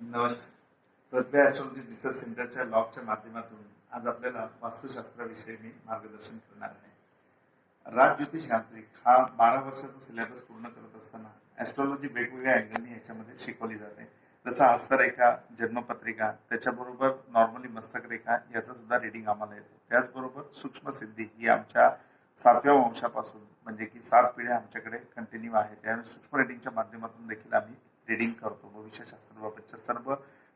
नमस्कार. पृथ्वी astrology research सेंटरच्या लॉगच्या माध्यमातून आज आपल्याला वास्तुशास्त्राविषयी मी मार्गदर्शन करणार आहे. राज ज्योतिष यांत्रिक हा बारा वर्षाचा सिलेबस पूर्ण करत असताना ॲस्ट्रॉलॉजी वेगवेगळ्या अँगलनी याच्यामध्ये शिकवली जाते. जसं हस्तरेखा जन्मपत्रिका त्याच्याबरोबर नॉर्मली मस्तकरेखा याचं सुद्धा रिडिंग आम्हाला येते. त्याचबरोबर सूक्ष्म सिद्धी ही आमच्या सातव्या वंशापासून म्हणजे की सात पिढ्या आमच्याकडे कंटिन्यू आहे. त्यामुळे सूक्ष्म रिडिंगच्या माध्यमातून देखील आम्ही रिडिंग करतो. भविष्यशास्त्राबाबतच्या सर्व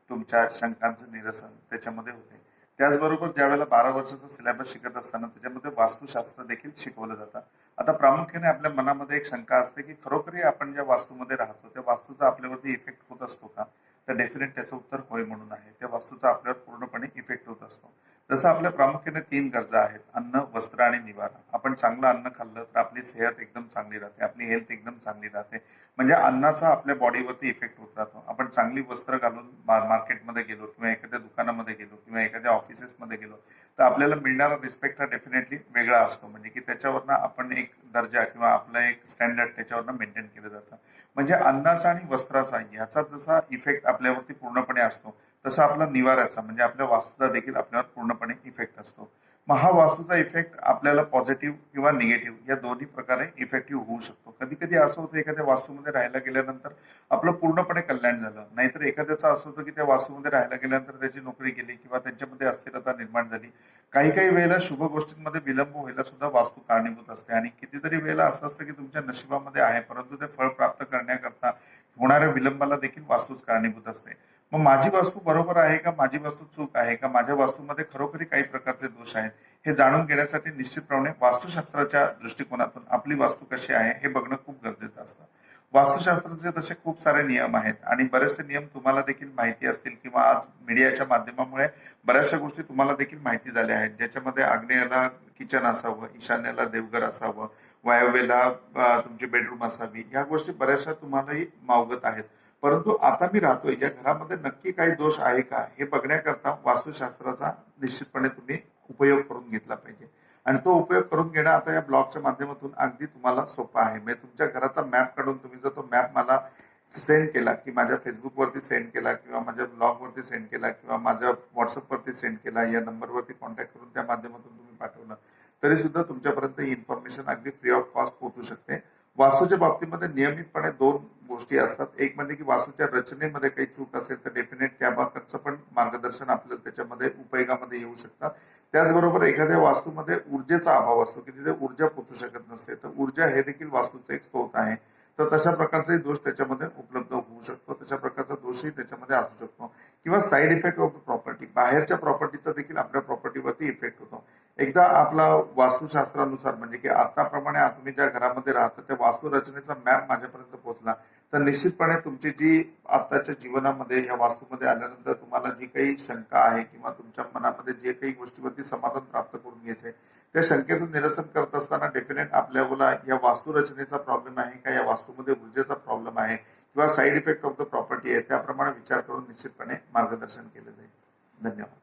तुमच्या शंकांचं निरसन त्याच्यामध्ये होते. त्याचबरोबर ज्या वेळेला बारा वर्षाचा सिलेबस शिकत असताना त्याच्यामध्ये वास्तुशास्त्र देखील शिकवलं जातं. आता प्रामुख्याने आपल्या मनामध्ये एक शंका असते की खरोखरी आपण ज्या वास्तूमध्ये राहतो त्या वास्तूचा आपल्यावरती इफेक्ट होत असतो का? तर डेफिनेट त्याचं उत्तर होय म्हणून आहे. त्या वास्तूचा आपल्यावर पूर्णपणे इफेक्ट होत असतो. जसं आपल्या प्रामुख्याने तीन गरजा आहेत. अन्न वस्त्र आणि निवारा. आपण चांगलं अन्न खाल्लं तर आपली सेहत एकदम चांगली राहते आपली हेल्थ एकदम चांगली राहते. म्हणजे अन्नाचा आपल्या बॉडीवरती इफेक्ट होत राहतो. आपण चांगली वस्त्र घालून मा- मार्केटमध्ये गेलो किंवा एखाद्या दुकानामध्ये गेलो किंवा एखाद्या ऑफिसेसमध्ये गेलो तर आपल्याला मिळणारा रिस्पेक्ट हा डेफिनेटली वेगळा असतो. म्हणजे की त्याच्यावरनं आपण एक दर्जा किंवा आपलं एक स्टँडर्ड त्याच्यावरनं मेंटेन केलं जातं. म्हणजे अन्नाचा आणि वस्त्राचा याचा जसा इफेक्ट आपल्यावरती पूर्णपणे असतो तसा आपला निवाराचा म्हणजे आपल्या वास्तूचा देखील आपल्यावर पूर्णपणे इफेक्ट असतो. मग हा वास्तूचा इफेक्ट आपल्याला पॉझिटिव्ह किंवा निगेटिव्ह या दोन्ही प्रकारे इफेक्टिव्ह होऊ शकतो. कधी कधी असं होतं एखाद्या वास्तूमध्ये राहायला गेल्यानंतर आपलं पूर्णपणे कल्याण झालं. नाहीतर एखाद्याचं असं होतं की त्या वास्तूमध्ये राहायला गेल्यानंतर त्याची नोकरी गेली किंवा त्यांच्यामध्ये अस्थिरता निर्माण झाली. काही काही वेळेला शुभ गोष्टींमध्ये विलंब व्हायला सुद्धा वास्तू कारणीभूत असते. आणि कितीतरी वेळेला असं असतं की तुमच्या नशिबामध्ये आहे परंतु ते फळ प्राप्त करण्याकरता होणाऱ्या विलंबाला देखील वास्तूच कारणीभूत असते. मग माझी वास्तू बरोबर आहे का? माझी वास्तू चूक आहे का? माझ्या वास्तूमध्ये खरोखरी काही प्रकारचे दोष आहेत? हे जाणून घेण्यासाठी निश्चितप्रमाणे वास्तुशास्त्राच्या दृष्टिकोनातून आपली वास्तू कशी आहे हे बघणं खूप गरजेचं असतं. वास्तुशास्त्राचे तसे खूप सारे नियम आहेत आणि बरेचसे नियम तुम्हाला देखील माहिती असतील किंवा आज मीडियाच्या माध्यमामुळे बऱ्याचशा गोष्टी तुम्हाला देखील माहिती झाल्या आहेत ज्याच्यामध्ये आग्नेयाला किचन असावं ईशान्येला देवघर असावं वायव्येला तुमची बेडरूम असावी ह्या गोष्टी बऱ्याचशा तुम्हालाही मावगत आहेत. परंतु आता मी राहतोय या घरामध्ये नक्की काही दोष आहे का हे बघण्याकरता वास्तुशास्त्राचा निश्चितपणे तुम्ही उपयोग करून घेतला पाहिजे. आणि तो उपयोग करून घेणं आता या ब्लॉगच्या माध्यमातून अगदी तुम्हाला सोपा आहे. म्हणजे तुमच्या घराचा मॅप काढून तुम्ही जर तो मॅप मला सेंड केला की माझ्या फेसबुकवरती सेंड केला किंवा माझ्या ब्लॉगवरती सेंड केला किंवा माझ्या व्हॉट्सअपवरती सेंड केला या नंबरवरती कॉन्टॅक्ट करून त्या माध्यमातून तुम्ही पाठवलं तरी सुद्धा तुमच्यापर्यंत ही इन्फॉर्मेशन अगदी फ्री ऑफ कॉस्ट पोहोचू शकते. वास्तूच्या बाबतीमध्ये नियमितपणे दोन गोष्टी असतात. एक म्हणजे की वास्तूच्या रचनेमध्ये काही चूक असेल तर डेफिनेट त्याबाबतचं पण मार्गदर्शन आपल्याला त्याच्यामध्ये उपयोगामध्ये येऊ शकतात त्याचबरोबर एखाद्या वास्तूमध्ये ऊर्जेचा अभाव असतो की तिथे ऊर्जा पोचू शकत नसते. तर ऊर्जा हे देखील वास्तूचा एक स्रोत आहे. तर तशा प्रकारचाही दोष त्याच्यामध्ये उपलब्ध होऊ शकतो. तशा प्रकारचा दोषही त्याच्यामध्ये असू शकतो. किंवा side effect of the property बाहेरच्या प्रॉपर्टीचा देखील आपल्या प्रॉपर्टीवरती इफेक्ट होतो. एकदा आपला वास्तुशास्त्रानुसार म्हणजे की आताप्रमाणे तुम्ही ज्या घरामध्ये राहता त्या वास्तुरचनेचा मॅप माझ्यापर्यंत पोहोचला. तर निश्चितपणे तुमची जी आताच्या जीवनामध्ये या वास्तूमध्ये आल्यानंतर तुम्हाला जी काही शंका आहे किंवा तुमच्या मनामध्ये जे काही गोष्टीवरती समाधान प्राप्त करून घ्यायचे त्या शंकेचं निरसन करत असताना डेफिनेट आपल्याला या वास्तुरचनेचा प्रॉब्लेम आहे का या वास्तूमध्ये ऊर्जेचा प्रॉब्लेम आहे किंवा side effect of the property आहे त्याप्रमाणे विचार करून निश्चितपणे मार्गदर्शन केलं जाईल. намек.